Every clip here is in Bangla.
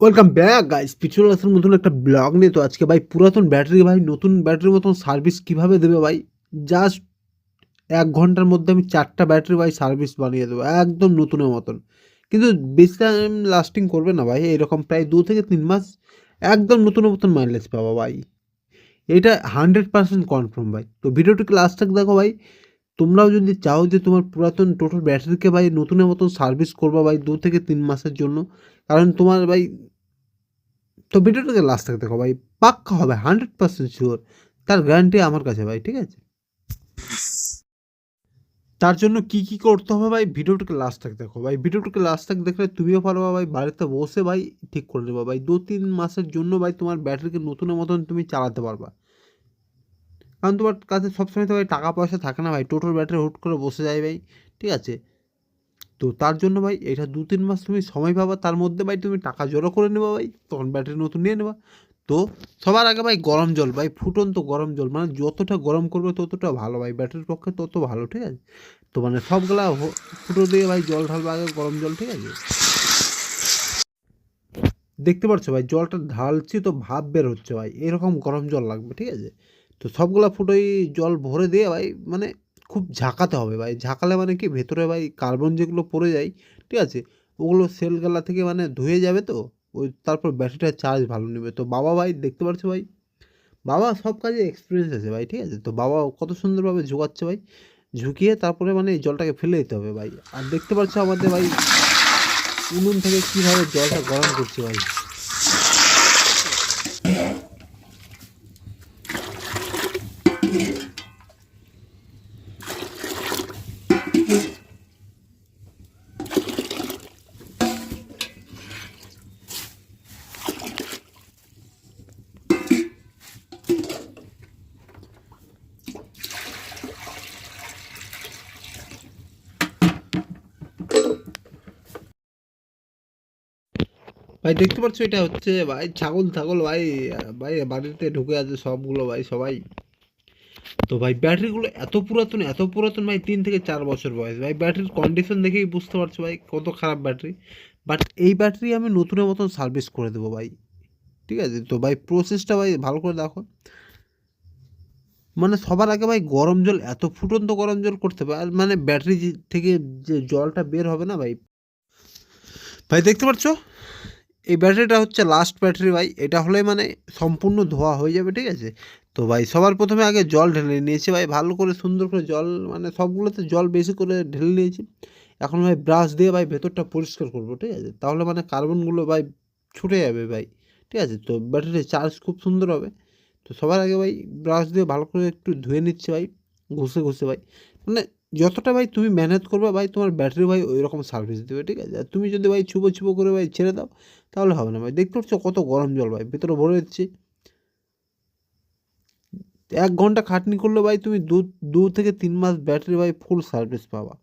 ওয়েলকাম ব্যাক গাইস পিছনে আসার মতন একটা ব্লগ নিয়ে। তো আজকে ভাই পুরাতন ব্যাটারি ভাই নতুন ব্যাটারির মতন সার্ভিস কীভাবে দেবে ভাই? জাস্ট এক ঘণ্টার মধ্যে আমি চারটা ব্যাটারি ভাই সার্ভিস বানিয়ে দেবো, একদম নতুনের মতন। কিন্তু বেশি টাইম লাস্টিং করবে না ভাই, এরকম প্রায় দু থেকে তিন মাস একদম নতুনের মতন মাইলেজ পাবো ভাই। এটা হান্ড্রেড পার্সেন্ট কনফার্ম ভাই। তো ভিডিওটিকে লাস্ট তক দেখো ভাই, তোমরাও যদি চাও যে তোমার পুরাতন টোটাল ব্যাটারিকে ভাই নতুনের মতন সার্ভিস করবা ভাই দু থেকে তিন মাসের জন্য কারণ তোমার ভাই, তো ভিডিওটাকে লাস্ট থেকে দেখো ভাই, পাক্কা হবে হান্ড্রেড পার্সেন্ট শিওর তার গ্যারান্টি আমার কাছে ভাই, ঠিক আছে? তার জন্য কি কি করতে হবে ভাই, ভিডিওটাকে লাস্ট তক দেখো ভাই, ভিডিওটাকে লাস্ট তক দেখলে তুমিও পারবা ভাই, বাড়িতে বসে ভাই ঠিক করে নেবা ভাই। দু তিন মাসের জন্য ভাই তোমার ব্যাটারিকে নতুনের মতন তুমি চালাতে পারবা। কারণ তোমার কাছে সবসময় তো ভাই টাকা পয়সা থাকে না ভাই টোটাল ব্যাটারি হুট করে বসে যায় ভাই, ঠিক আছে? তো তার জন্য ভাই এটা দু তিন মাস তুমি সময় পাবা, তার মধ্যে ভাই তুমি টাকা জড়ো করে নেবা ভাই, তখন ব্যাটারি নতুন নিয়ে নেবা। তো সবার আগে ভাই গরম জল, ভাই ফুটন্ত গরম জল মানে যতটা গরম করবে ততটা ভালো ভাই ব্যাটারির পক্ষে তত ভালো, ঠিক আছে? তো মানে সবগুলা ফুটো দিয়ে ভাই জল ঢালবে আগে, গরম জল, ঠিক আছে? দেখতে পাচ্ছ ভাই, জলটা ঢালছি তো ভাব বের হচ্ছে ভাই, এরকম গরম জল লাগবে, ঠিক আছে? তো সবগুলা ফুটোই জল ভরে দিয়ে ভাই মানে খুব ঝাঁকাতে হবে ভাই। ঝাঁকালে মানে কি? ভেতরে ভাই কার্বন যেগুলো পড়ে যায়, ঠিক আছে? ওগুলো সেলগুলা থেকে মানে ধুয়ে যাবে তো, ওই তারপর ব্যাটারিটা চার্জ ভালো নেবে। তো বাবা ভাই দেখতে পাচ্ছ ভাই? বাবা সব কাজে এক্সপিরিয়েন্স আছে ভাই, ঠিক আছে? তো বাবা কত সুন্দরভাবে ঝুঁকাচ্ছে ভাই। ঝুঁকিয়ে তারপরে মানে এই জলটাকে ফেলে দিতে হবে ভাই। আর দেখতে পাচ্ছ আমাদের ভাই উনুন থেকে কীভাবে জলটা গরম করছে ভাই। ভাই, দেখতে পাচ্ছ এটা হচ্ছে, ভাই, ছাগল ছাগল, ভাই ভাই, বাড়িতে ঢুকে আছে সবগুলো, ভাই, সবাই। তো ভাই, ব্যাটারিগুলো এত পুরাতন এত পুরাতন ভাই, তিন থেকে চার বছর বয়স। ভাই, ব্যাটারির কন্ডিশন দেখেই বুঝতে পারছ ভাই, কত খারাপ ব্যাটারি। বাট এই ব্যাটারি আমি নতুনের মতন সার্ভিস করে দেবো ভাই। ঠিক আছে? তো ভাই প্রসেসটা ভাই, ভালো করে দেখো। মানে সবার আগে ভাই, গরম জল, এত ফুটন্ত গরম জল করতে হবে। আর মানে ব্যাটারি থেকে যে জলটা বের হবে না ভাই? ভাই, দেখতে পাচ্ছ? এই ব্যাটারিটা হচ্ছে লাস্ট ব্যাটারি ভাই। এটা হলে মানে সম্পূর্ণ ধোয়া হয়ে যাবে, ঠিক আছে? তো ভাই, সবার প্রথমে আগে জল ঢেলে নিয়েছি ভাই। ভালো করে সুন্দর করে জল মানে সবগুলোতে জল বেশি করে ঢেলে নিয়েছি। এখন ভাই ব্রাশ দিয়ে ভাই ভেতরটা পরিষ্কার করব, ঠিক আছে? তাহলে মানে কার্বনগুলো ভাই ছুটে যাবে ভাই, ঠিক আছে? তো ব্যাটারি চার্জ খুব সুন্দর হবে। তো সবার আগে ভাই ব্রাশ দিয়ে ভালো করে একটু ধুয়ে নিচ্ছে ভাই, ঘষে ঘষে ভাই। মানে যতটা ভাই তুমি মেহনত করবে ভাই, তোমার ব্যাটারি ভাই ওই রকম সার্ভিস দেবে, ঠিক আছে? তুমি যদি ভাই ছুবো ছুবো করে ভাই ছেড়ে দাও, তাহলে হবে না ভাই। দেখতে পাচ্ছ কত গরম জল ভাই, ভেতরে ভরে দিচ্ছি। এক ঘণ্টা খাটনি করলে ভাই তুমি দু দু থেকে তিন মাস ব্যাটারি ভাই ফুল সার্ভিস পাবা।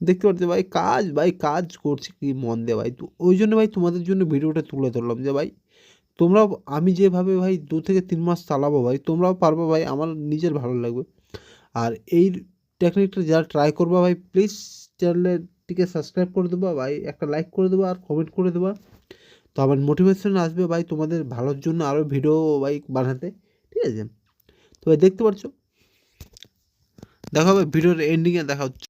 দেখতে পাচ্ছ ভাই কাজ ভাই কাজ করছি কি মন দিয়ে ভাই। তো ওই জন্য ভাই তোমাদের জন্য ভিডিওটা তুলে ধরলাম যে ভাই, তোমরাও আমি যেভাবে ভাই দু থেকে তিন মাস চালাবো ভাই, তোমরাও পারবে ভাই, আমার নিজের ভালো লাগবে। আর এই টেকনিকটা যারা ট্রাই করবা ভাই প্লিজ চ্যানেলটিকে সাবস্ক্রাইব করে দেবো ভাই, একটা লাইক করে দেবো আর কমেন্ট করে দেবা। তো আমার মোটিভেশন আসবে ভাই তোমাদের ভালোর জন্য আরও ভিডিও ভাই বানাতে, ঠিক আছে? তো ভাই দেখতে পাচ্ছ? দেখা হবে ভিডিওর এন্ডিংয়ে দেখা হচ্ছে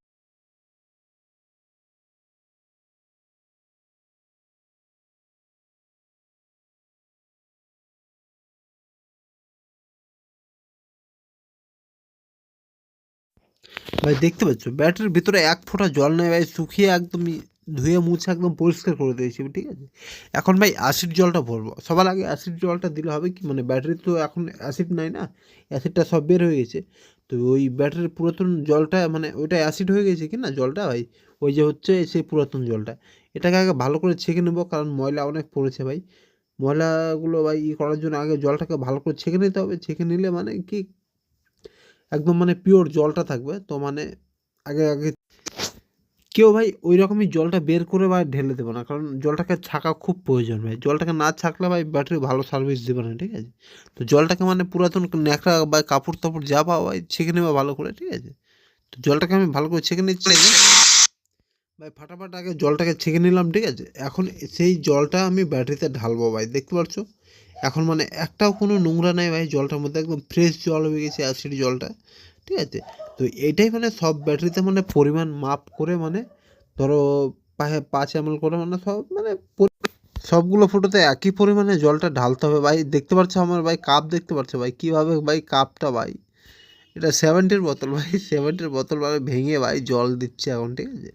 ভাই, দেখতে পাচ্ছ? ব্যাটারির ভিতরে এক ফোঁটা জল নেই ভাই, শুকিয়ে একদমই ধুয়ে মুছে একদম পরিষ্কার করে দিয়েছি, ঠিক আছে? এখন ভাই অ্যাসিড জলটা ভরবো। সবার আগে অ্যাসিড জলটা দিলে হবে কি মানে ব্যাটারি তো এখন অ্যাসিড নাই না? অ্যাসিডটা সব বের হয়ে গেছে। তো ওই ব্যাটারির পুরাতন জলটা মানে ওইটা অ্যাসিড হয়ে গেছে কি না জলটা ভাই, ওই যে হচ্ছে সেই পুরাতন জলটা। এটাকে আগে ভালো করে ছেঁকে নেব, কারণ ময়লা অনেক পড়েছে ভাই। ময়লাগুলো ভাই ই করার জন্য আগে জলটাকে ভালো করে ছেঁকে নিতে হবে। ছেঁকে নিলে মানে কি একদম মানে পিওর জলটা থাকবে। তো মানে আগে আগে কেউ ভাই ওই রকমই জলটা বের করে বা ঢেলে দেবো না। কারণ জলটাকে ছাকা খুব প্রয়োজন ভাই। জলটাকে না ছাকলে ভাই ব্যাটারি ভালো সার্ভিস দেবে না, ঠিক আছে? তো জলটাকে মানে পুরাতন ন্যাকড়া বা কাপড় তাপড় যা পাওয়া ভাই ছেঁকে নেবা ভালো করে, ঠিক আছে? তো জলটাকে আমি ভালো করে ছেঁকে নিচ্ছি। ভাই ফাটাফাট আগে জলটাকে ছেঁকে নিলাম, ঠিক আছে? এখন সেই জলটা আমি ব্যাটারিতে ঢালবো ভাই। দেখতে পাচ্ছ? এখন মানে একটাও কোনো নোংরা নেই ভাই জলটার মধ্যে, একদম ফ্রেশ জল হয়ে গেছে অ্যাসিড জলটা, ঠিক আছে? তো এটাই মানে সব ব্যাটারিতে মানে পরিমাণ মাপ করে মানে ধরো পাঁচ এম করে মানে সব মানে সবগুলো ফটোতে একই পরিমাণে জলটা ঢালতে হবে ভাই। দেখতে পাচ্ছ আমার ভাই, কাপ দেখতে পাচ্ছ ভাই? কীভাবে ভাই কাপটা ভাই? এটা সেভেন্টির বোতল ভাই সেভেন্টির বোতল ভাই ভেঙে ভাই জল দিচ্ছে এখন, ঠিক আছে?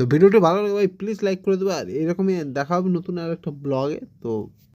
তো ভিডিওটি ভালো লাগে ভাই প্লিজ লাইক করে দেবে। আর এরকমই দেখা হবে নতুন আর একটা ব্লগে তো